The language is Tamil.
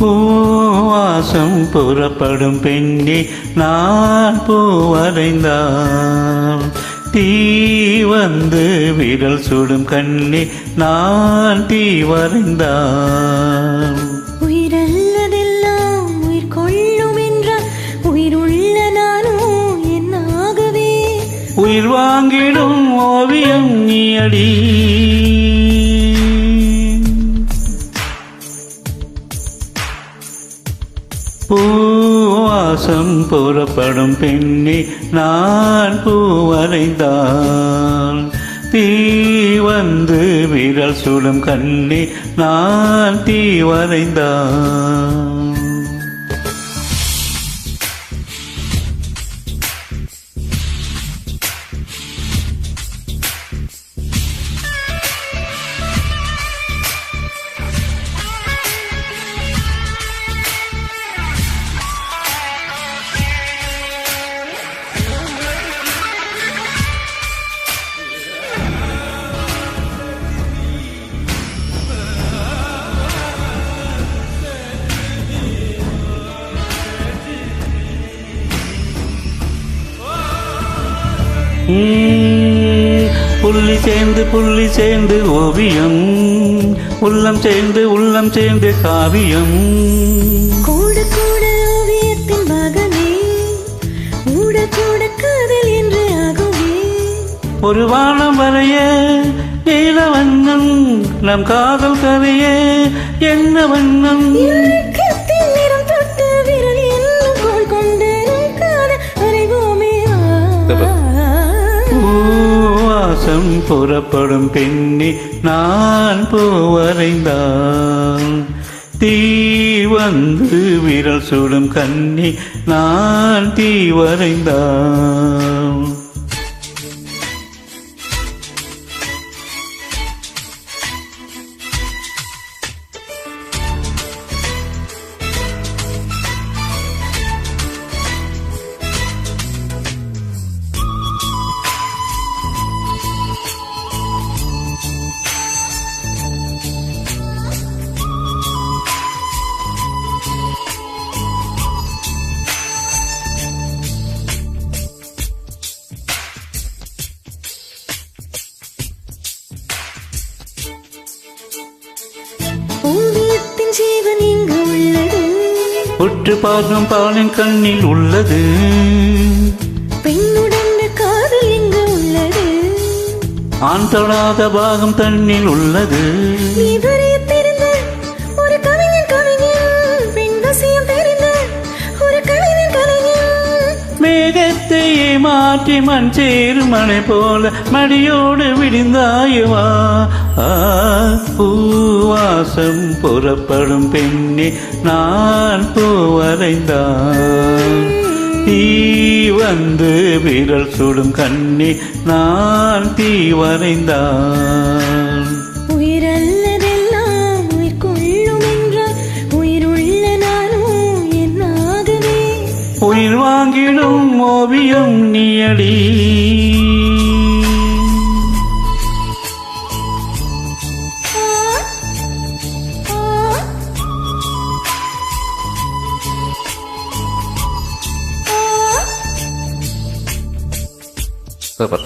பூவாசம் புறப்படும் பெண்ணே நான் பூவரைந்தான் தீ வந்து விரல் சுடும் கண்ணே நான் தீ வரைந்தான் உயிரல்லதெல்லாம் உயிர் கொள்ளும் என்றால் உயிருள்ள நானும் என்னாகவே? உயிர் வாங்கிடும் ஓவியம் நீ அடி. பூவாசம் புறப்படும் பெண்ணே நான் பூவரைந்தான் தீ வந்து விரல் சுடும் கண்ணே நான் தீ வரைந்தான் புள்ளி சேர்ந்து புள்ளி சேர்ந்து ஓவியம். உள்ளம் சேர்ந்து உள்ளம் சேர்ந்து காவியம். கூட கூட ஓவியத்தின் பாகமே. கூட கூட காதல் என்று ஆகுமே. ஒரு வானம் வரைய நீல வண்ணம் நம் காதல் கரைய என்ன வண்ணம்? பூவாசம் புறப்படும் பெண்ணி நான் பூவரைந்தான் தீ வந்து விரல் சுடும் கண்ணி நான் தீ வரைந்தான் உற்று பார்க்கும் பாலின் கண்ணில் உள்ளது. பெண்ணுடன் காதல் இங்கு உள்ளது. ஆண் தொடாத பாகம் தண்ணில் உள்ளது. மேகத்தையே மாற்றி மண் சேருமனை போல மடியோடு விடிந்தாயுவா பூவாசம் புறப்படும் பெண்ணே நான் பூவரைந்தான் தீ வந்து விரல் சுடும் கண்ணே நான் தீ வரைந்தான் ஓவியம் நீயடி ஆ, ஆ, ஆ. சூப்பர்